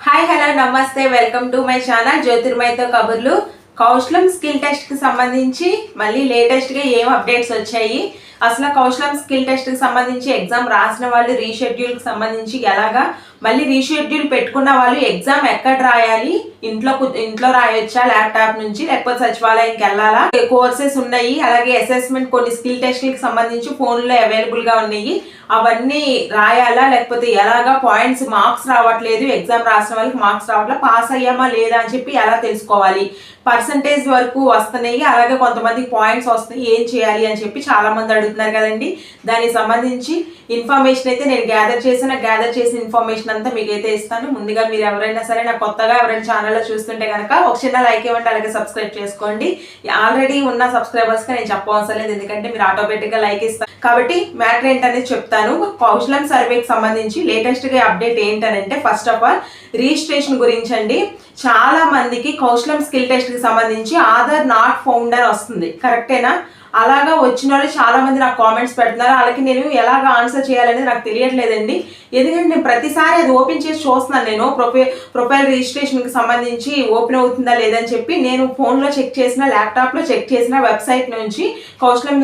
Hi hello నమస్తే welcome to my channel జ్యోతిర్మయతో కబుర్లు కౌశలం స్కిల్ టెస్ట్కి సంబంధించి మళ్ళీ లేటెస్ట్గా ఏం అప్డేట్స్ వచ్చాయి? అసలు కౌశలం స్కిల్ టెస్ట్కి సంబంధించి ఎగ్జామ్ రాసిన వాళ్ళు రీషెడ్యూల్కి సంబంధించి ఎలాగా? మళ్ళీ రీషెడ్యూల్ పెట్టుకున్న వాళ్ళు ఎగ్జామ్ ఎక్కడ రాయాలి? ఇంట్లో ఇంట్లో రాయొచ్చా ల్యాప్టాప్ నుంచి? లేకపోతే సచివాలయంకి వెళ్ళాలా? కోర్సెస్ ఉన్నాయి? అలాగే అసెస్మెంట్ కొన్ని స్కిల్ టెస్ట్లకు సంబంధించి ఫోన్లో అవైలబుల్గా ఉన్నాయి. అవన్నీ రాయాలా? లేకపోతే ఎలాగా? పాయింట్స్ మార్క్స్ రావట్లేదు. ఎగ్జామ్ రాసిన వాళ్ళకి మార్క్స్ రావట్లే? పాస్ అయ్యామా లేదా అని చెప్పి ఎలా తెలుసుకోవాలి? పర్సంటేజ్ వరకు వస్తున్నాయి. అలాగే కొంతమంది పాయింట్స్ వస్తున్నాయి. ఏం చేయాలి అని చెప్పి చాలా మంది అడుగుతున్నారు కదండి. దానికి సంబంధించి ఇన్ఫర్మేషన్ అయితే నేను గ్యాదర్ చేసిన గ్యాదర్ చేసిన ఇన్ఫర్మేషన్ అంతా మీకు అయితే ఇస్తాను. ముందుగా మీరు ఎవరైనా సరే నా కొత్తగా ఎవరైనా ఛానల్లో చూస్తుంటే కనుక ఒక చిన్న లైక్ ఇవ్వండి అలాగే సబ్స్క్రైబ్ చేసుకోండి. ఆల్రెడీ ఉన్న సబ్స్క్రైబర్స్కి నేను చెప్పవలసిన లేదు ఎందుకంటే మీరు ఆటోమేటిక్గా లైక్ ఇస్తారు కాబట్టి మ్యాటర్ ఏంటనేది చెప్తాను. కౌశలం సర్వేకి సంబంధించి లేటెస్ట్గా అప్డేట్ ఏంటనంటే ఫస్ట్ ఆఫ్ ఆల్ రిజిస్ట్రేషన్ గురించి అండి. చాలా మందికి కౌశలం స్కిల్ టెస్ట్కి సంబంధించి ఆధార్ నాట్ ఫౌండ్ అని వస్తుంది. కరెక్టేనా అలాగా వచ్చిన వాళ్ళు చాలా మంది నాకు కామెంట్స్ పెడుతున్నారు. వాళ్ళకి నేను ఎలాగ ఆన్సర్ చేయాలనేది నాకు తెలియట్లేదండి. ఎందుకంటే నేను ప్రతిసారి అది ఓపెన్ చేసి చూస్తున్నాను నేను. ప్రొఫైల్ ప్రొఫైల్ రిజిస్ట్రేషన్కి సంబంధించి ఓపెన్ అవుతుందా లేదని చెప్పి నేను ఫోన్లో చెక్ చేసిన ల్యాప్టాప్లో చెక్ చేసిన వెబ్సైట్ నుంచి uh, కౌశలం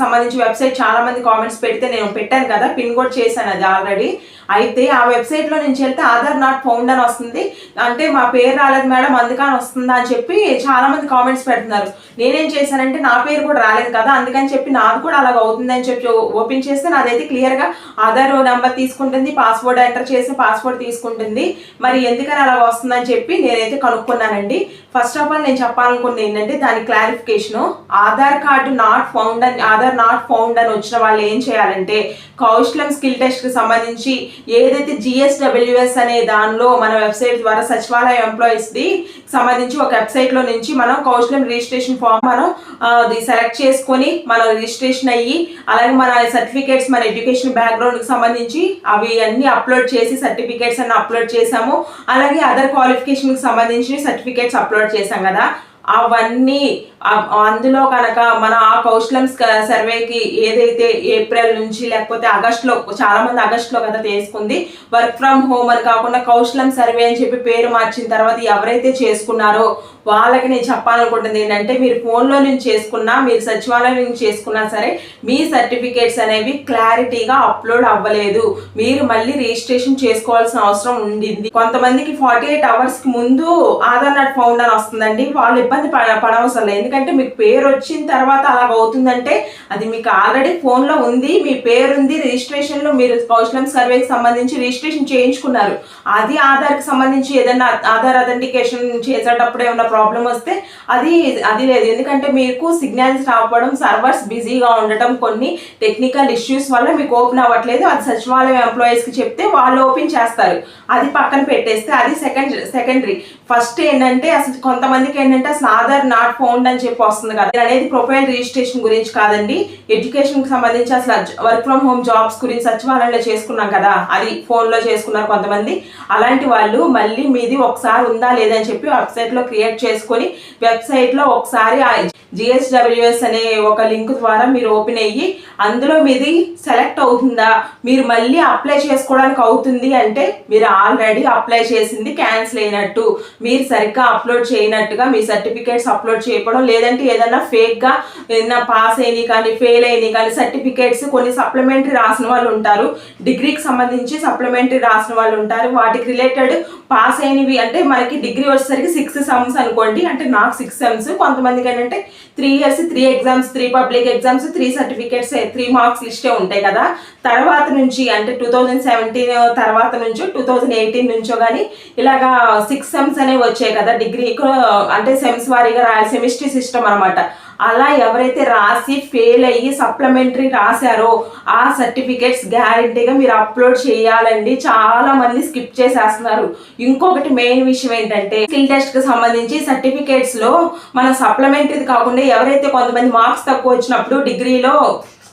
సంబంధించి వెబ్సైట్ చాలా మంది కామెంట్స్ పెడితే నేను పెట్టాను కదా. పిన్ కూడా చేశాను అది ఆల్రెడీ అయితే ఆ వెబ్సైట్లో నుంచి వెళ్తే ఆధార్ నాట్ ఫౌండ్ అని వస్తుంది. అంటే మా పేరు రాలేదు మేడం అందుకని వస్తుందా అని చెప్పి చాలామంది కామెంట్స్ పెడుతున్నారు. నేనేం చేశానంటే నా పేరు కూడా రాలేదు కదా అందుకని చెప్పి నాది కూడా అలాగ అవుతుంది అని చెప్పి ఓపెన్ చేస్తే నాదైతే క్లియర్గా ఆధార్ నెంబర్ తీసుకుంటుంది పాస్వర్డ్ ఎంటర్ చేసి పాస్వర్డ్ తీసుకుంటుంది. మరి ఎందుకని అలాగ వస్తుందని చెప్పి నేనైతే కనుక్కున్నానండి. ఫస్ట్ ఆఫ్ ఆల్ నేను చెప్పాలనుకున్నది ఏంటంటే దాని clarification. Aadhaar card not found అని ఆధార్ నాట్ ఫౌండ్ అని వచ్చిన వాళ్ళు ఏం చేయాలంటే కౌశలం స్కిల్ టెస్ట్కి సంబంధించి ఏదైతే జిఎస్డబ్ల్యూఎస్ అనే దానిలో మన వెబ్సైట్ ద్వారా సచివాలయ ఎంప్లాయీస్ది సంబంధించి ఒక వెబ్సైట్లో నుంచి మనం కౌశలం రిజిస్ట్రేషన్ ఫామ్ మనం అది సెలెక్ట్ చేసుకొని మనం రిజిస్ట్రేషన్ అయ్యి అలాగే మన సర్టిఫికేట్స్ మన ఎడ్యుకేషన్ బ్యాక్గ్రౌండ్కి సంబంధించి అవి అన్ని అప్లోడ్ చేసి సర్టిఫికేట్స్ అన్ని అప్లోడ్ చేసాము అలాగే అదర్ క్వాలిఫికేషన్కి సంబంధించి సర్టిఫికేట్స్ అప్లోడ్ చేసాం కదా. అవన్నీ అందులో కనుక మన ఆ కౌశలం సర్వేకి ఏదైతే ఏప్రిల్ నుంచి లేకపోతే ఆగస్టులో చాలా మంది ఆగస్టులో కదా తీసుకుంది వర్క్ ఫ్రమ్ హోమ్ అని కాకుండా కౌశలం సర్వే అని చెప్పి పేరు మార్చిన తర్వాత ఎవరైతే చేసుకున్నారో వాళ్ళకి నేను చెప్పాలనుకుంటుంది ఏంటంటే మీరు ఫోన్లో నుంచి చేసుకున్నా మీరు సచివాలయం నుంచి చేసుకున్నా సరే మీ సర్టిఫికేట్స్ అనేవి క్లారిటీగా అప్లోడ్ అవ్వలేదు. మీరు మళ్ళీ రిజిస్ట్రేషన్ చేసుకోవాల్సిన అవసరం ఉండింది. కొంతమందికి ఫార్టీ ఎయిట్ అవర్స్కి ముందు ఆధార్ నాట్ ఫౌండ్ అని వస్తుందండి. వాళ్ళు ఇబ్బంది పడ పడవసరం లేదు. ఎందుకంటే మీకు పేరు వచ్చిన తర్వాత అలాగ అవుతుందంటే అది మీకు ఆల్రెడీ ఫోన్లో ఉంది మీ పేరు ఉంది రిజిస్ట్రేషన్లో మీరు కౌశలం సర్వేకి సంబంధించి రిజిస్ట్రేషన్ చేయించుకున్నారు. అది ఆధార్కి సంబంధించి ఏదైనా ఆధార్ అథెంటికేషన్ చేసేటప్పుడు ఏమైనా ప్రాబ్లం వస్తే అది అది లేదు. ఎందుకంటే మీకు సిగ్నల్స్ రావడం సర్వర్స్ బిజీగా ఉండటం కొన్ని టెక్నికల్ ఇష్యూస్ వల్ల మీకు ఓపెన్ అవ్వట్లేదు. అది సచివాలయం ఎంప్లాయీస్కి చెప్తే వాళ్ళు ఓపెన్ చేస్తారు. అది పక్కన పెట్టేస్తే అది సెకండ్ సెకండరీ. ఫస్ట్ ఏంటంటే అసలు కొంతమందికి ఏంటంటే అసలు ఆధార్ నాట్ ఫౌండ్ అని చెప్పి వస్తుంది కదా. ఇది అనేది ప్రొఫైల్ రిజిస్ట్రేషన్ గురించి కాదండి. ఎడ్యుకేషన్కి సంబంధించి అసలు వర్క్ ఫ్రమ్ హోమ్ జాబ్స్ గురించి సచివాలయంలో చేసుకున్నాం కదా. అది ఫోన్లో చేసుకున్నారు కొంతమంది. అలాంటి వాళ్ళు మళ్ళీ మీది ఒకసారి ఉందా లేదని చెప్పి వెబ్సైట్లో క్రియేట్ చేసుకొని వెబ్సైట్లో ఒకసారి జిఎస్డబ్ల్యూఎస్ అనే ఒక లింక్ ద్వారా మీరు ఓపెన్ అయ్యి అందులో మీది సెలెక్ట్ అవుతుందా? మీరు మళ్ళీ అప్లై చేసుకోవడానికి అవుతుంది అంటే మీరు ఆల్రెడీ అప్లై చేసింది క్యాన్సిల్ అయినట్టు. మీరు సరిగ్గా అప్లోడ్ చేయనట్టుగా మీ సర్టిఫికేట్స్ అప్లోడ్ చేయకపోవడం లేదంటే ఏదైనా ఫేక్గా ఏదైనా పాస్ అయినాయి కానీ ఫెయిల్ అయింది కానీ సర్టిఫికేట్స్ కొన్ని సప్లిమెంటరీ రాసిన వాళ్ళు ఉంటారు. డిగ్రీకి సంబంధించి సప్లిమెంటరీ రాసిన వాళ్ళు ఉంటారు. వాటికి రిలేటెడ్ పాస్ అయినవి అంటే మనకి డిగ్రీ వచ్చేసరికి సిక్స్ సెమ్స్ అనుకోండి. అంటే నాకు సిక్స్ సెమ్స్ కొంతమందికి ఏంటంటే three years three exams three public exams three certificates three marks లిస్టే ఉంటాయి కదా. తర్వాత నుంచి అంటే టూ థౌజండ్ సెవెంటీన్ తర్వాత నుంచో టూ థౌజండ్ ఎయిటీన్ నుంచో కానీ ఇలాగా సిక్స్ సెమ్స్ అనేవి వచ్చాయి కదా. డిగ్రీ అంటే సెమ్స్ వారీగా రాయాలి. సిస్టమ్ అనమాట అలా ఎవరైతే రాసి ఫెయిల్ అయ్యి సప్లిమెంటరీ రాశారో ఆ సర్టిఫికేట్స్ గ్యారంటీగా మీరు అప్లోడ్ చేయాలండి. చాలా మంది స్కిప్ చేసేస్తున్నారు. ఇంకొకటి మెయిన్ విషయం ఏంటంటే స్కిల్ టెస్ట్కి సంబంధించి సర్టిఫికేట్స్లో మన సప్లిమెంటరీ కాకుండా ఎవరైతే కొంతమంది మార్క్స్ తక్కువ వచ్చినప్పుడు డిగ్రీలో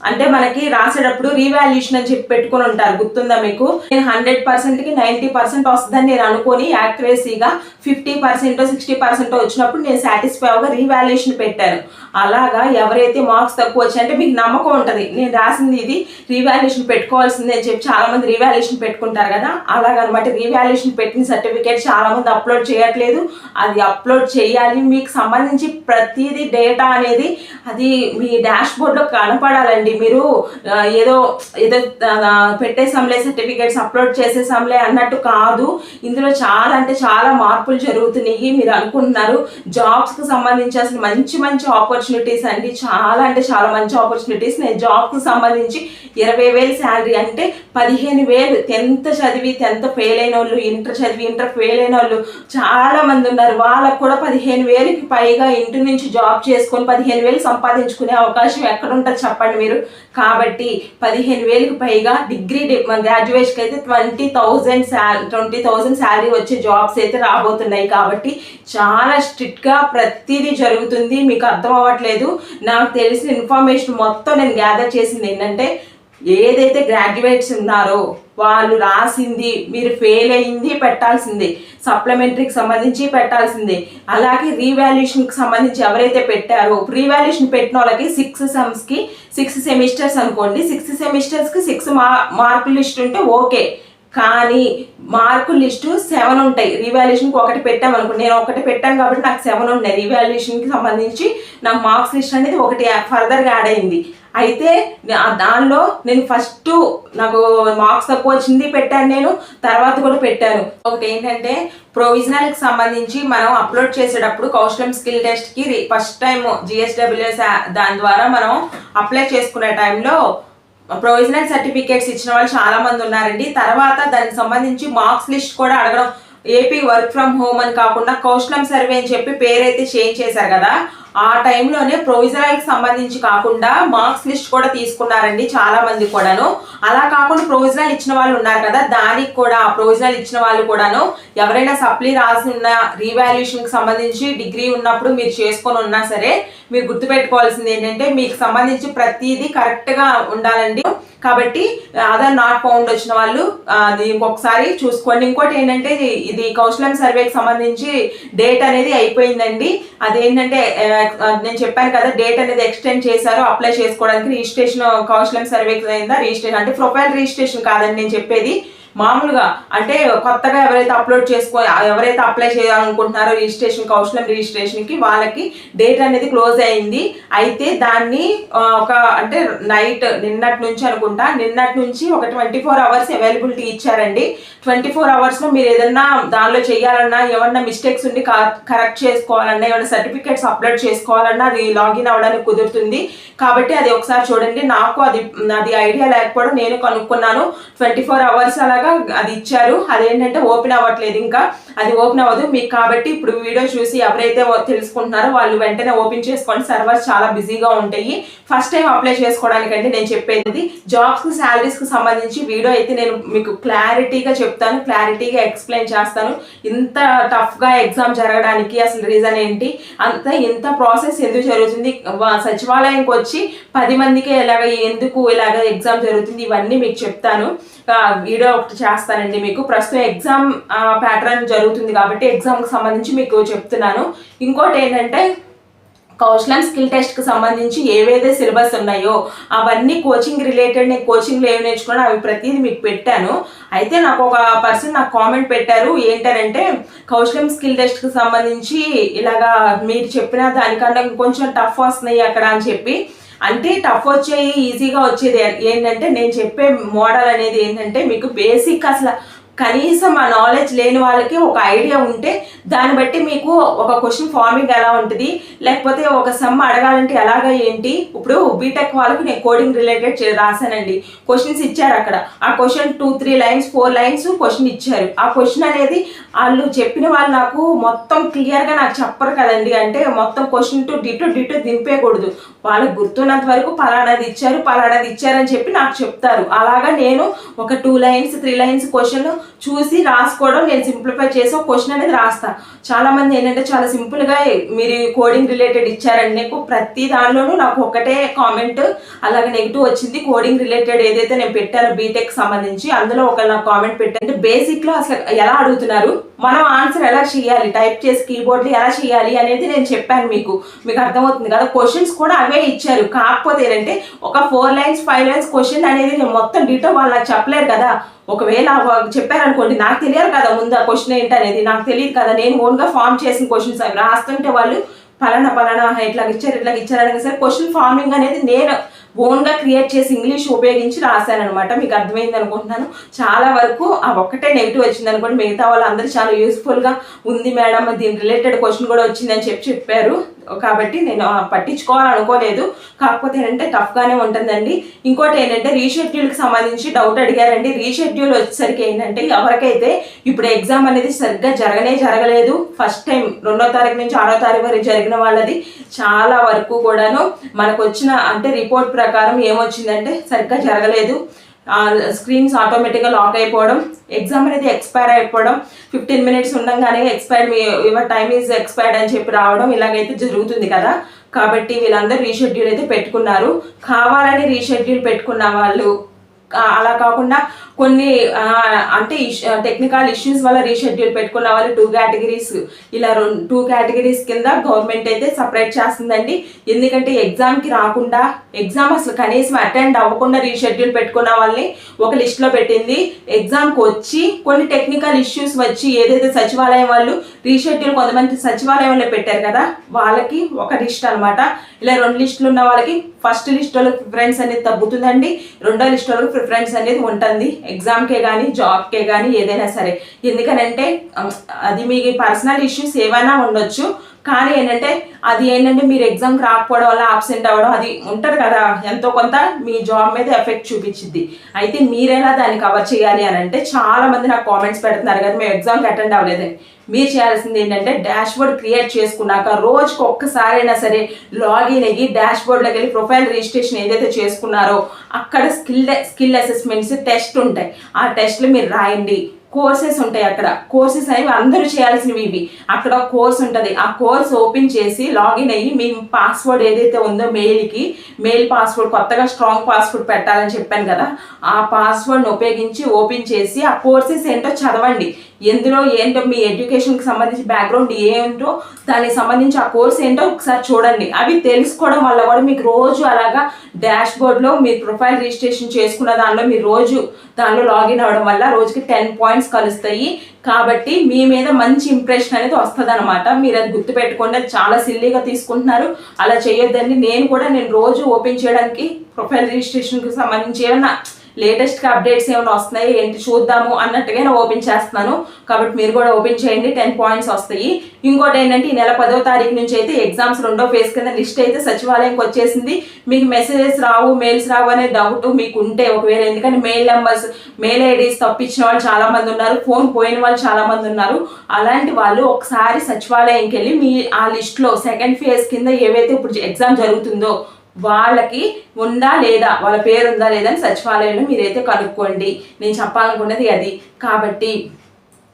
అంటే మనకి రాసేటప్పుడు రీవాల్యూషన్ అని చెప్పి పెట్టుకుని ఉంటారు. గుర్తుందా మీకు? నేను హండ్రెడ్ పర్సెంట్కి నైన్టీ పర్సెంట్ వస్తుందని నేను అనుకొని యాక్యురసీగా ఫిఫ్టీ పర్సెంట్ సిక్స్టీ పర్సెంట్ వచ్చినప్పుడు నేను సాటిస్ఫై అవగా రీవాల్యూషన్ పెట్టాను. అలాగా ఎవరైతే మార్క్స్ తక్కువ వచ్చాయంటే మీకు నమ్మకం ఉంటుంది. నేను రాసింది ఇది రీవాల్యుయేషన్ పెట్టుకోవాల్సిందే అని చెప్పి చాలా మంది రీవాల్యూషన్ పెట్టుకుంటారు కదా. అలాగనమాట రీవాల్యుయేషన్ పెట్టిన సర్టిఫికేట్ చాలా మంది అప్లోడ్ చేయట్లేదు. అది అప్లోడ్ చేయాలి. మీకు సంబంధించి ప్రతిదీ డేటా అనేది అది మీ డాష్ బోర్డ్లో కనపడాలండి. మీరు ఏదో ఏదో పెట్టేసాంలే సర్టిఫికేట్స్ అప్లోడ్ చేసేసాంలే అన్నట్టు కాదు. ఇందులో చాలా అంటే చాలా మార్పులు జరుగుతున్నాయి. మీరు అనుకుంటున్నారు జాబ్స్కి సంబంధించి అసలు మంచి మంచి ఆపర్చునిటీస్ అండి. చాలా అంటే చాలా మంచి ఆపర్చునిటీస్ నేను జాబ్కి సంబంధించి ఇరవై వేలు శాలరీ అంటే పదిహేను వేలు. టెన్త్ చదివి టెన్త్ ఫెయిల్ అయిన వాళ్ళు ఇంటర్ చదివి ఇంటర్ ఫెయిల్ అయిన వాళ్ళు చాలా మంది ఉన్నారు. వాళ్ళకు కూడా పదిహేను వేలకి పైగా ఇంటి నుంచి జాబ్ చేసుకొని పదిహేను వేలు సంపాదించుకునే అవకాశం ఎక్కడ ఉంటుంది చెప్పండి మీరు? కాబట్టి పదిహేను వేలకు పైగా డిగ్రీ గ్రాడ్యుయేషన్కి అయితే ట్వంటీ థౌజండ్ శాల ట్వంటీ థౌజండ్ శాలరీ వచ్చే జాబ్స్ అయితే రాబోతున్నాయి కాబట్టి చాలా స్ట్రిక్ట్గా ప్రతిదీ జరుగుతుంది. మీకు అర్థం అవ్వట్లేదు. నాకు తెలిసిన ఇన్ఫర్మేషన్ మొత్తం నేను గ్యాదర్ చేసింది ఏంటంటే ఏదైతే గ్రాడ్యుయేట్స్ ఉన్నారో వాళ్ళు రాసింది మీరు ఫెయిల్ అయింది పెట్టాల్సిందే. సప్లిమెంటరీకి సంబంధించి పెట్టాల్సిందే. అలాగే రీవాల్యూషన్కి సంబంధించి ఎవరైతే పెట్టారో రీవాల్యూషన్ పెట్టిన వాళ్ళకి సిక్స్ సెమ్స్కి సిక్స్ సెమిస్టర్స్ అనుకోండి. సిక్స్ సెమిస్టర్స్కి సిక్స్ మా మార్కుల లిస్ట్ ఉంటే ఓకే. కానీ మార్కుల లిస్టు సెవెన్ ఉంటాయి. రీవాల్యూషన్కి ఒకటి పెట్టాం అనుకోండి. నేను ఒకటి పెట్టాను కాబట్టి నాకు సెవెన్ ఉన్నాయి. రీవాల్యూషన్కి సంబంధించి నాకు మార్క్స్ లిస్ట్ అనేది ఒకటి ఫర్దర్గా యాడ్ అయింది. అయితే దానిలో నేను ఫస్ట్ నాకు మార్క్స్ తక్కువ వచ్చింది పెట్టాను నేను తర్వాత కూడా పెట్టాను. ఒకటి ఏంటంటే ప్రొవిజనల్కి సంబంధించి మనం అప్లోడ్ చేసేటప్పుడు కౌశలం స్కిల్ టెస్ట్కి ఫస్ట్ టైం జిఎస్డబ్ల్యూఎస్ దాని ద్వారా మనం అప్లై చేసుకునే టైంలో ప్రొవిజనల్ సర్టిఫికేట్స్ ఇచ్చిన వాళ్ళు చాలామంది ఉన్నారండి. తర్వాత దానికి సంబంధించి మార్క్స్ లిస్ట్ కూడా అడగడం. ఏపీ వర్క్ ఫ్రమ్ హోమ్ అని కాకుండా కౌశలం సర్వే అని చెప్పి పేరైతే చేంజ్ చేశారు కదా. ఆ టైంలోనే ప్రొవిజనల్కి సంబంధించి కాకుండా మార్క్స్ లిస్ట్ కూడా తీసుకున్నారండి చాలా మంది కూడాను. అలా కాకుండా ప్రొవిజనల్ ఇచ్చిన వాళ్ళు ఉన్నారు కదా దానికి కూడా ప్రొవిజనల్ ఇచ్చిన వాళ్ళు కూడాను ఎవరైనా సప్లీ రాసి ఉన్న రీవాల్యుయేషన్కి సంబంధించి డిగ్రీ ఉన్నప్పుడు మీరు చేసుకొని ఉన్నా సరే మీరు గుర్తుపెట్టుకోవాల్సింది ఏంటంటే మీకు సంబంధించి ప్రతిదీ కరెక్ట్గా ఉండాలండి. కాబట్టి ఆధార్ నాట్ పౌండ్ వచ్చిన వాళ్ళు అది ఇంకొకసారి చూసుకోండి. ఇంకోటి ఏంటంటే ఇది- కౌశలం సర్వేకి సంబంధించి డేట్ అనేది అయిపోయిందండి. అదేంటంటే Uh, నేను చెప్పాను కదా డేట్ అనేది ఎక్స్టెండ్ చేశారు అప్లై చేసుకోవడానికి రిజిస్ట్రేషన్ కౌన్సిలింగ్ సర్వే అయిందా? రిజిస్ట్రేషన్ అంటే ప్రొఫైల్ రిజిస్ట్రేషన్ కాదండి నేను చెప్పేది. మామూలుగా అంటే కొత్తగా ఎవరైతే అప్లోడ్ చేసుకో ఎవరైతే అప్లై చేయాలనుకుంటున్నారో రిజిస్ట్రేషన్ కౌశలం రిజిస్ట్రేషన్కి వాళ్ళకి డేట్ అనేది క్లోజ్ అయింది. అయితే దాన్ని ఒక అంటే నైట్ నిన్నటి నుంచి అనుకుంటా నిన్నటి నుంచి ఒక ట్వంటీ ఫోర్ అవర్స్ అవైలబిలిటీ ఇచ్చారండి. ట్వంటీ ఫోర్ అవర్స్లో మీరు ఏదన్నా దానిలో చేయాలన్నా ఏమన్నా మిస్టేక్స్ ఉండి కరెక్ట్ చేసుకోవాలన్నా ఏమైనా సర్టిఫికేట్స్ అప్లోడ్ చేసుకోవాలన్నా అది లాగిన్ అవ్వడానికి కుదురుతుంది. కాబట్టి అది ఒకసారి చూడండి. నాకు అది అది ఐడియా లేకపోవడం నేను కనుక్కున్నాను. ట్వంటీ ఫోర్ అవర్స్ అలాగా అది ఇచ్చారు. అదేంటంటే ఓపెన్ అవ్వట్లేదు ఇంకా. అది ఓపెన్ అవ్వదు. మీకు కాబట్టి ఇప్పుడు వీడియో చూసి ఎవరైతే తెలుసుకుంటున్నారో వాళ్ళు వెంటనే ఓపెన్ చేసుకోండి. సర్వర్స్ చాలా బిజీగా ఉంటాయి. ఫస్ట్ టైం అప్లై చేసుకోవడానికంటే నేను చెప్పేది జాబ్స్కి శాలరీస్కి సంబంధించి వీడియో అయితే నేను మీకు క్లారిటీగా చెప్తాను క్లారిటీగా ఎక్స్ప్లెయిన్ చేస్తాను. ఇంత టఫ్గా ఎగ్జామ్ జరగడానికి అసలు రీజన్ ఏంటి? అంత ఇంత ప్రాసెస్ ఎందుకు జరుగుతుంది? సచివాలయంకి వచ్చి పది మందికి ఇలాగ ఎందుకు ఇలాగ ఎగ్జామ్ జరుగుతుంది? ఇవన్నీ మీకు చెప్తాను. వీడియో ఒకటి చేస్తానండి మీకు. ప్రస్తుతం ఎగ్జామ్ ప్యాటర్న్ జరుగుతుంది. జరుగుతుంది కాబట్టి ఎగ్జామ్కి సంబంధించి మీకు చెప్తున్నాను. ఇంకోటి ఏంటంటే కౌశలం స్కిల్ టెస్ట్కి సంబంధించి ఏవైతే సిలబస్ ఉన్నాయో అవన్నీ కోచింగ్ రిలేటెడ్ నేను కోచింగ్లో ఏమి నేర్చుకున్నా అవి ప్రతిదీ మీకు పెట్టాను. అయితే నాకు ఒక పర్సన్ నాకు కామెంట్ పెట్టారు ఏంటనంటే కౌశలం స్కిల్ టెస్ట్కి సంబంధించి ఇలాగా మీరు చెప్పిన దానికన్నా కొంచెం టఫ్ వస్తున్నాయి అక్కడ అని చెప్పి. అంటే టఫ్ వచ్చేవి ఈజీగా వచ్చేది. ఏంటంటే నేను చెప్పే మోడల్ అనేది ఏంటంటే మీకు బేసిక్ అసలు కనీసం ఆ నాలెడ్జ్ లేని వాళ్ళకి ఒక ఐడియా ఉంటే దాన్ని బట్టి మీకు ఒక క్వశ్చన్ ఫార్మింగ్ ఎలా ఉంటుంది? లేకపోతే ఒక సమ్ అడగాలంటే ఎలాగ ఏంటి? ఇప్పుడు బీటెక్ వాళ్ళకి నేను కోడింగ్ రిలేటెడ్ రాశానండి. క్వశ్చన్స్ ఇచ్చారు అక్కడ. ఆ question two three lines four lines question ఇచ్చారు. ఆ క్వశ్చన్ అనేది వాళ్ళు చెప్పిన వాళ్ళు నాకు మొత్తం క్లియర్గా నాకు చెప్పరు కదండి. అంటే మొత్తం క్వశ్చన్ టు డిటో డిటో దింపేయకూడదు. వాళ్ళకి గుర్తున్నంత వరకు పలానాది ఇచ్చారు పలానాది ఇచ్చారని చెప్పి నాకు చెప్తారు. అలాగా నేను ఒక two lines three lines question చూసి రాసుకోవడం నేను సింప్లిఫై చేసి ఒక క్వశ్చన్ అనేది రాస్తాను చాలా మంది ఏంటంటే చాలా సింపుల్గా మీరు కోడింగ్ రిలేటెడ్ ఇచ్చారండి నాకు ప్రతి దానిలోనూ నాకు ఒకటే కామెంట్ అలాగే నెగిటివ్ వచ్చింది. కోడింగ్ రిలేటెడ్ ఏదైతే నేను పెట్టానో బీటెక్ సంబంధించి అందులో ఒక నాకు కామెంట్ పెట్టండి బేసిక్లో అసలు ఎలా అడుగుతున్నారు? మనం ఆన్సర్ ఎలా చేయాలి? టైప్ చేసి కీబోర్డ్లు ఎలా చేయాలి అనేది నేను చెప్పాను మీకు. మీకు అర్థమవుతుంది కదా? క్వశ్చన్స్ కూడా అవే ఇచ్చారు. కాకపోతే ఏంటంటే ఒక four lines five lines question అనేది నేను మొత్తం డీటో వాళ్ళు నాకు చెప్పలేరు కదా. ఒకవేళ చెప్పారనుకోండి నాకు తెలియదు కదా ముందు ఆ క్వశ్చన్ ఏంటి అనేది నాకు తెలియదు కదా నేను ఓన్గా ఫామ్ చేసిన క్వశ్చన్స్ అవి. రాస్తుంటే వాళ్ళు పలానా పలానా ఇట్లా ఇచ్చారు ఇట్లా ఇచ్చారు సరే క్వశ్చన్ ఫార్మింగ్ అనేది నేను ఓన్గా క్రియేట్ చేసి ఇంగ్లీష్ ఉపయోగించి రాశాను అనమాట మీకు అర్థమైంది అనుకుంటున్నాను. చాలా వరకు ఆ ఒక్కటే నెగిటివ్ వచ్చింది అనుకోండి. మిగతా వాళ్ళు అందరూ చాలా యూస్ఫుల్గా ఉంది మేడం దీని రిలేటెడ్ క్వశ్చన్ కూడా వచ్చిందని చెప్పి చెప్పారు. కాబట్టి నేను పట్టించుకోవాలనుకోలేదు. కాకపోతే ఏంటంటే టఫ్గానే ఉంటుందండి. ఇంకోటి ఏంటంటే రీషెడ్యూల్కి సంబంధించి డౌట్ అడిగారండి. రీషెడ్యూల్ వచ్చేసరికి ఏంటంటే ఎవరికైతే ఇప్పుడు ఎగ్జామ్ అనేది సరిగ్గా జరగనే జరగలేదు ఫస్ట్ టైం రెండో తారీఖు నుంచి ఆరో తారీఖు వరకు జరిగిన వాళ్ళది చాలా వరకు కూడాను మనకు వచ్చిన అంటే రిపోర్ట్ ప్రకారం ఏమొచ్చిందంటే సరిగ్గా జరగలేదు. స్క్రీన్స్ ఆటోమేటిక్గా లాక్ అయిపోవడం ఎగ్జామ్ అనేది ఎక్స్పైర్ అయిపోవడం ఫిఫ్టీన్ మినిట్స్ ఉండగానే ఎక్స్పైర్ మీ యువర్ టైమ్ ఈజ్ ఎక్స్పైర్డ్ అని చెప్పి రావడం ఇలాగైతే జరుగుతుంది కదా. కాబట్టి వీళ్ళందరూ రీషెడ్యూల్ అయితే పెట్టుకున్నారు. కావాలని రీషెడ్యూల్ పెట్టుకున్న వాళ్ళు అలా కాకుండా కొన్ని అంటే టెక్నికల్ ఇష్యూస్ వల్ల రీషెడ్యూల్ పెట్టుకున్న వాళ్ళు టూ కేటగిరీస్ ఇలా టూ కేటగిరీస్ కింద గవర్నమెంట్ అయితే సపరేట్ చేస్తుందండి. ఎందుకంటే ఎగ్జామ్కి రాకుండా ఎగ్జామ్ అసలు కనీసం అటెండ్ అవ్వకుండా రీషెడ్యూల్ పెట్టుకున్న వాళ్ళని ఒక లిస్ట్లో పెట్టింది. ఎగ్జామ్కి వచ్చి కొన్ని టెక్నికల్ ఇష్యూస్ వచ్చి ఏదైతే సచివాలయం వాళ్ళు రీషెడ్యూల్ కొంతమంది సచివాలయంలో పెట్టారు కదా వాళ్ళకి ఒక లిస్ట్ అన్నమాట. ఇలా రెండు లిస్టులు ఉన్న వాళ్ళకి ఫస్ట్ లిస్ట్ వాళ్ళకి ప్రిఫరెన్స్ అనేది తగ్గుతుందండి. రెండో లిస్ట్ వాళ్ళకి ప్రిఫరెన్స్ అనేది ఉంటుంది. ఎగ్జామ్కే కానీ జాబ్కే కానీ ఏదైనా సరే. ఎందుకనంటే అది మీ పర్సనల్ ఇష్యూస్ ఏమైనా ఉండొచ్చు. కానీ ఏంటంటే అది ఏంటంటే మీరు ఎగ్జామ్కి రాకపోవడం వల్ల ఆబ్సెంట్ అవ్వడం అది ఉంటుంది కదా. ఎంతో కొంత మీ జాబ్ మీద ఎఫెక్ట్ చూపించింది అయితే మీరెలా దాన్ని కవర్ చేయాలి అని అంటే చాలా మంది నాకు కామెంట్స్ పెడుతున్నారు కదా మేము ఎగ్జామ్కి అటెండ్ అవ్వలేదని. మీరు చేయాల్సింది ఏంటంటే డాష్ బోర్డ్ క్రియేట్ చేసుకున్నాక రోజుకి ఒక్కసారైనా సరే లాగిన్ అయ్యి డాష్ బోర్డ్లోకి వెళ్ళి ప్రొఫైల్ రిజిస్ట్రేషన్ ఏదైతే చేసుకున్నారో అక్కడ స్కిల్ స్కిల్ అసెస్మెంట్స్ టెస్ట్ ఉంటాయి. ఆ టెస్ట్లు మీరు రాయండి. కోర్సెస్ ఉంటాయి అక్కడ. కోర్సెస్ అనేవి అందరూ చేయాల్సినవి ఇవి. అక్కడ కోర్స్ ఉంటుంది. ఆ కోర్స్ ఓపెన్ చేసి లాగిన్ అయ్యి మీ పాస్వర్డ్ ఏదైతే ఉందో మెయిల్కి మెయిల్ పాస్వర్డ్ కొత్తగా స్ట్రాంగ్ పాస్వర్డ్ పెట్టాలని చెప్పాను కదా ఆ పాస్వర్డ్ని ఉపయోగించి ఓపెన్ చేసి ఆ కోర్సెస్ ఏంటో చదవండి. ఎందులో ఏంటో మీ ఎడ్యుకేషన్కి సంబంధించి బ్యాక్గ్రౌండ్ ఏంటో దానికి సంబంధించి ఆ కోర్స్ ఏంటో ఒకసారి చూడండి. అవి తెలుసుకోవడం వల్ల కూడా మీకు రోజు అలాగా డాష్ బోర్డ్లో మీ ప్రొఫైల్ రిజిస్ట్రేషన్ చేసుకున్న దానిలో మీరు రోజు దానిలో లాగిన్ అవ్వడం వల్ల రోజుకి టెన్ పాయింట్స్ కలుస్తాయి. కాబట్టి మీ మీద మంచి ఇంప్రెషన్ అనేది వస్తుంది అనమాట మీరు అది గుర్తుపెట్టుకోండి. అది చాలా సిల్లీగా తీసుకుంటున్నారు. అలా చేయొద్దండి. నేను కూడా నేను రోజు ఓపెన్ చేయడానికి ప్రొఫైల్ రిజిస్ట్రేషన్కి సంబంధించి ఏమన్నా లేటెస్ట్గా అప్డేట్స్ ఏమైనా వస్తున్నాయి ఏంటి చూద్దాము అన్నట్టుగా నేను ఓపెన్ చేస్తున్నాను. కాబట్టి మీరు కూడా ఓపెన్ చేయండి టెన్ పాయింట్స్ వస్తాయి. ఇంకోటి ఏంటంటే ఈ నెల పదో తారీఖు నుంచి అయితే ఎగ్జామ్స్ రెండో ఫేజ్ కింద లిస్ట్ అయితే సచివాలయంకి వచ్చేసింది. మీకు మెసేజెస్ రావు మెయిల్స్ రావు అనే డౌట్ మీకు ఉంటే ఒకవేళ ఎందుకంటే మెయిల్ నెంబర్స్ మెయిల్ ఐడీస్ తప్పించిన వాళ్ళు చాలామంది ఉన్నారు ఫోన్ పోయిన వాళ్ళు చాలామంది ఉన్నారు. అలాంటి వాళ్ళు ఒకసారి సచివాలయంకి వెళ్ళి మీ ఆ లిస్ట్లో సెకండ్ ఫేజ్ కింద ఏవైతే ఇప్పుడు ఎగ్జామ్ జరుగుతుందో వాళ్ళకి ఉందా లేదా? వాళ్ళ పేరు ఉందా లేదా అని సచివాలయంలో మీరైతే కనుక్కోండి. నేను చెప్పాలనుకున్నది అది. కాబట్టి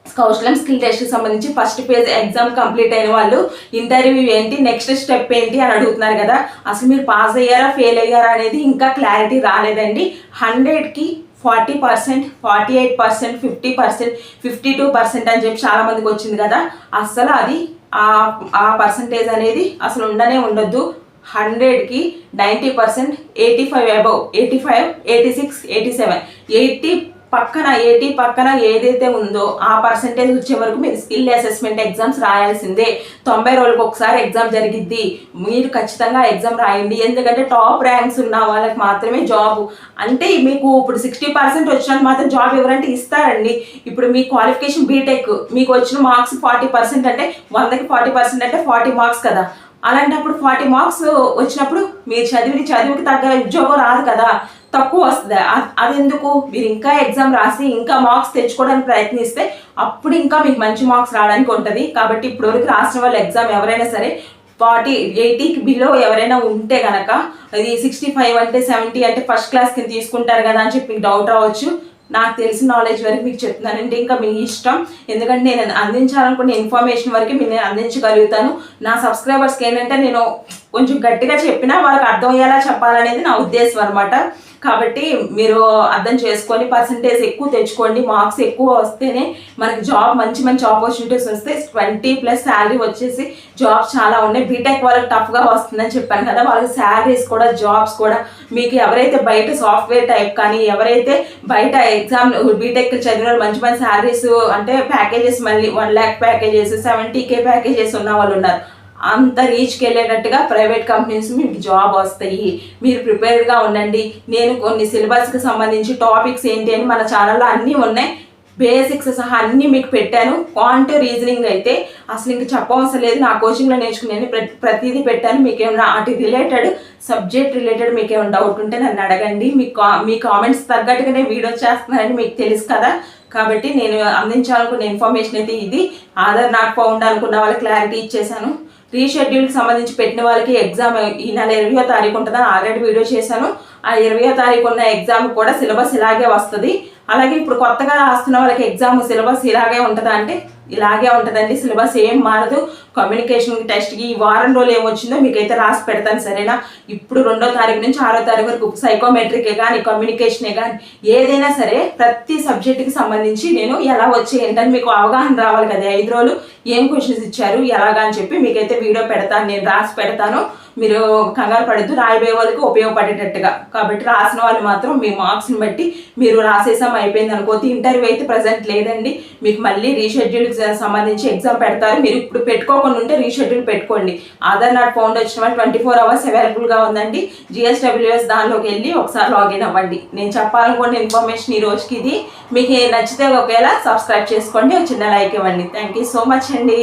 కౌశలం స్కిల్ టెస్ట్కి సంబంధించి ఫస్ట్ పేజ్ ఎగ్జామ్ కంప్లీట్ అయిన వాళ్ళు ఇంటర్వ్యూ ఏంటి నెక్స్ట్ స్టెప్ ఏంటి అని అడుగుతున్నారు కదా అసలు మీరు పాస్ అయ్యారా ఫెయిల్ అయ్యారా అనేది ఇంకా క్లారిటీ రాలేదండి. హండ్రెడ్కి forty percent forty eight percent fifty percent fifty two percent అని చెప్పి చాలా మందికి వచ్చింది కదా అస్సలు అది ఆ ఆ పర్సంటేజ్ అనేది అసలు ఉండనే ఉండొద్దు. హండ్రెడ్కి ninety percent eighty five above. Eighty five eighty six eighty seven. Eighty పక్కన ఎయిటీ పక్కన ఏదైతే ఉందో ఆ పర్సంటేజ్ వచ్చే వరకు మీరు స్కిల్ అసెస్మెంట్ ఎగ్జామ్స్ రాయాల్సిందే. తొంభై రోజులకు ఒకసారి ఎగ్జామ్ జరిగిద్ది. మీరు ఖచ్చితంగా ఎగ్జామ్ రాయండి. ఎందుకంటే టాప్ ర్యాంక్స్ ఉన్న వాళ్ళకి మాత్రమే జాబ్. అంటే మీకు ఇప్పుడు సిక్స్టీ పర్సెంట్ వచ్చినంత మాత్రం జాబ్ ఎవరంటే ఇస్తారండి. ఇప్పుడు మీ క్వాలిఫికేషన్ బీటెక్ మీకు వచ్చిన మార్క్స్ ఫార్టీ పర్సెంట్ అంటే వందకి ఫార్టీ పర్సెంట్ అంటే ఫార్టీ మార్క్స్ కదా. అలాంటప్పుడు ఫార్టీ మార్క్స్ వచ్చినప్పుడు మీరు చదివి చదువుకి తగ్గ ఉద్యోగం రాదు కదా. తక్కువ వస్తుంది. అదెందుకు? మీరు ఇంకా ఎగ్జామ్ రాసి ఇంకా మార్క్స్ తెచ్చుకోవడానికి ప్రయత్నిస్తే అప్పుడు ఇంకా మీకు మంచి మార్క్స్ రావడానికి ఉంటుంది. కాబట్టి ఇప్పటివరకు రాసిన వాళ్ళు ఎగ్జామ్ ఎవరైనా సరే ఫార్టీ ఎయిటీకి బిలో ఎవరైనా ఉంటే కనుక అది సిక్స్టీ ఫైవ్ అంటే సెవెంటీ అంటే ఫస్ట్ క్లాస్ కింద తీసుకుంటారు కదా అని చెప్పి మీకు డౌట్ రావచ్చు. నాకు తెలిసిన నాలెడ్జ్ వరకు మీకు చెప్తున్నానండి ఇంకా మీ ఇష్టం. ఎందుకంటే నేను అందించాలనుకున్న ఇన్ఫర్మేషన్ వరకు నేను అందించగలుగుతాను. నా సబ్స్క్రైబర్స్కి ఏంటంటే నేను కొంచెం గట్టిగా చెప్పినా వాళ్ళకి అర్థమయ్యేలా చెప్పాలనేది నా ఉద్దేశం అనమాట కాబట్టి మీరు అర్థం చేసుకొని పర్సంటేజ్ ఎక్కువ తెచ్చుకోండి. మార్క్స్ ఎక్కువ వస్తేనే మనకి జాబ్ మంచి మంచి ఆపర్చునిటీస్ వస్తే ట్వంటీ ప్లస్ శాలరీ వచ్చేసి జాబ్స్ చాలా ఉన్నాయి. బీటెక్ వాళ్ళకి టఫ్గా వస్తుందని చెప్పాను కదా. వాళ్ళకి శాలరీస్ కూడా జాబ్స్ కూడా మీకు ఎవరైతే బయట సాఫ్ట్వేర్ టైప్ కానీ ఎవరైతే బయట ఎగ్జామ్ బీటెక్ చదివిన వాళ్ళు మంచి మంచి శాలరీస్ అంటే ప్యాకేజెస్ మళ్ళీ one lakh packages seventy K packages ఉన్న వాళ్ళు ఉన్నారు. అంత రీచ్కి వెళ్ళేటట్టుగా ప్రైవేట్ కంపెనీస్ మీకు జాబ్ వస్తాయి. మీరు ప్రిపేర్డ్గా ఉండండి. నేను కొన్ని సిలబస్కి సంబంధించి టాపిక్స్ ఏంటి అని మన ఛానల్లో అన్నీ ఉన్నాయి. బేసిక్స్ సహా అన్నీ మీకు పెట్టాను. క్వాంట్ రీజనింగ్ అయితే అసలు ఇంక చెప్పవసరం లేదు. నా కోచింగ్లో నేర్చుకునేది ప్రతి ప్రతిదీ పెట్టాను. మీకు ఏమైనా వాటి రిలేటెడ్ సబ్జెక్ట్ రిలేటెడ్ మీకు ఏమైనా డౌట్ ఉంటే నన్ను అడగండి. మీ కా మీ కామెంట్స్ తగ్గట్టుగానే వీడియో చేస్తున్నారని మీకు తెలుసు కదా. కాబట్టి నేను అందించాలనుకున్న ఇన్ఫర్మేషన్ అయితే ఇది. ఆధార్ నాకు ఫౌండ్ అనుకున్న వాళ్ళకి క్లారిటీ ఇచ్చేసాను. రీషెడ్యూల్కి సంబంధించి పెట్టిన వాళ్ళకి ఎగ్జామ్ ఈ నెల ఇరవయో తారీఖు ఉంటుందని ఆల్రెడీ వీడియో చేశాను. ఆ ఇరవయో తారీఖు ఉన్న ఎగ్జామ్ కూడా సిలబస్ ఇలాగే వస్తుంది. అలాగే ఇప్పుడు కొత్తగా రాస్తున్న వాళ్ళకి ఎగ్జామ్ సిలబస్ ఇలాగే ఉంటుందా అంటే ఇలాగే ఉంటుందండి. సిలబస్ ఏం మారదు. కమ్యూనికేషన్ టెస్ట్కి ఈ వారం రోజులు ఏమొచ్చిందో మీకైతే రాసి పెడతాను సరేనా? ఇప్పుడు రెండో తారీఖు నుంచి ఆరో తారీఖు వరకు సైకోమెట్రికే కానీ కమ్యూనికేషనే కానీ ఏదైనా సరే ప్రతి సబ్జెక్టుకి సంబంధించి నేను ఎలా వచ్చి ఏంటని మీకు అవగాహన రావాలి కదా. ఐదు రోజులు ఏం క్వశ్చన్స్ ఇచ్చారు ఎలాగా అని చెప్పి మీకైతే వీడియో పెడతాను నేను రాసి పెడతాను. మీరు కంగారు పడద్దు రాయబోయే వాళ్ళకి ఉపయోగపడేటట్టుగా. కాబట్టి రాసిన వాళ్ళు మాత్రం మీ మార్క్స్ని బట్టి మీరు రాసేసాం అయిపోయింది అనుకోతే ఇంటర్వ్యూ అయితే ప్రజెంట్ లేదండి. మీకు మళ్ళీ రీషెడ్యూల్ సంబంధించి ఎగ్జామ్ పెడతారు. మీరు ఇప్పుడు పెట్టుకోకుండా ఉంటే రీషెడ్యూల్ పెట్టుకోండి. ఆధార్ నాట్ ఫౌండ్ వచ్చిన ట్వంటీ ఫోర్ అవర్స్ అవైలబుల్గా ఉందండి. జిఎస్డబ్ల్యూఎస్ దానిలోకి వెళ్ళి ఒకసారి లాగిన్ అవ్వండి. నేను చెప్పాలనుకున్న ఇన్ఫర్మేషన్ ఈ రోజుకి ఇది. మీకు నచ్చితే ఒకవేళ సబ్స్క్రైబ్ చేసుకోండి. ఒక చిన్న లైక్ ఇవ్వండి. థ్యాంక్ యూ సో మచ్ అండి.